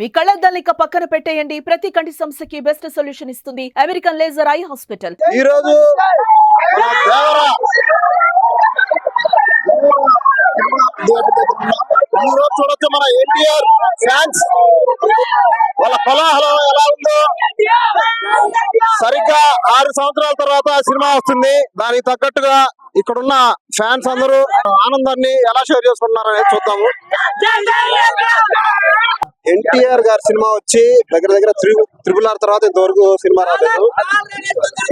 మీ కళ్ళద్దాలిక పక్కన పెట్టేయండి. ప్రతి కంటి సమస్యకి బెస్ట్ సొల్యూషన్ ఇస్తుంది. అమెరికన్ లేజర్ ఐ హాస్పిటల్ ఈ రోజు ఈ చూడొచ్చు మన ఎన్టీఆర్ ఫ్యాన్స్. వాళ్ళ ఎలా ఉందో. సరిగ్గా ఆరు సంవత్సరాల తర్వాత సినిమా వస్తుంది. దానికి తగ్గట్టుగా ఇక్కడున్న ఫ్యాన్స్ అందరూ ఆనందాన్ని ఎలా షేర్ చేసుకుంటున్నారు అనేది చూద్దాము. ఎన్టీఆర్ గారి సినిమా వచ్చి దగ్గర దగ్గర త్రిపుల్ ఆర్ తర్వాత ఇంతవరకు సినిమా రాలేదు.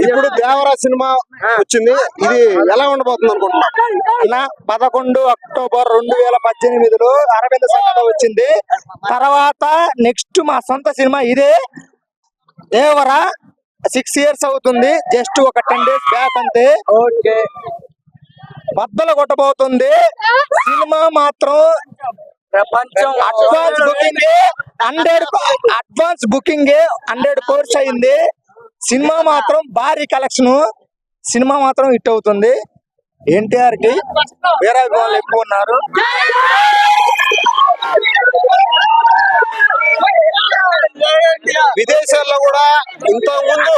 ఇప్పుడు దేవరా సినిమా వచ్చింది. ఇది ఎలా ఉండబోతుంది అనుకుంటున్నా పదకొండు అక్టోబర్ రెండు వేల పద్దెనిమిదిలో అరవింద సమేత వచ్చింది. తర్వాత నెక్స్ట్ మా సొంత సినిమా ఇదే. దేవర సిక్స్ ఇయర్స్ అవుతుంది. జస్ట్ ఒక టెన్ డేస్ బ్యాక్ అంతే. ఓకే. బద్దలు కొట్టబోతుంది. సినిమా మాత్రం ప్రపంచం advance booking hundred advance booking hundred crores అయింది. సినిమా మాత్రం భారీ కలెక్షన్ సినిమా మాత్రం హిట్ అవుతుంది. ఎన్టీఆర్కి వేరే వాళ్ళు ఎక్కువ ఉన్నారు. విదేశాల్లో కూడా ఇంత ముందు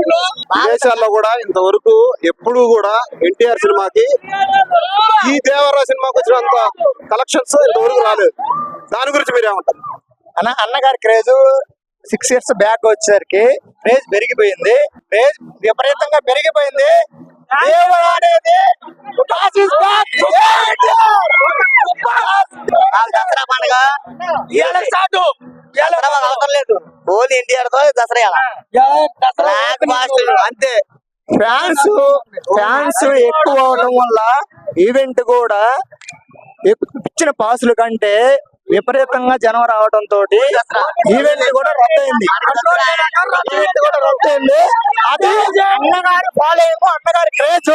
విదేశాల్లో కూడా ఇంతవరకు ఎప్పుడు కూడా ఎన్టీఆర్ సినిమాకి ఈ దేవరా సినిమాకి వచ్చినంత కలెక్షన్స్ ఇంతవరకు రాలేదు. దాని గురించి మీరేమంటారు? అన్న అన్నగారి క్రేజ్ సిక్స్ ఇయర్స్ బ్యాక్ వచ్చేసరికి క్రేజ్ పెరిగిపోయింది. క్రేజ్ విపరీతంగా పెరిగిపోయింది. అనేది! దసరా పండుగ. అవసరం లేదు ఓన్లీ ఎన్టీఆర్తో దసరా అంతే ఫ్యాన్స్ ఫ్యాన్స్ ఎక్కువ అవడం వల్ల ఈవెంట్ కూడా ఇచ్చిన పాసుల కంటే విపరీతంగా జనం రావడం తోటి ఈవెంట్ కూడా రద్దయింది ఈవెంట్ కూడా రద్దయింది అది అన్నగారి ఫాలోయింగ్ అన్నగారి క్రేజ్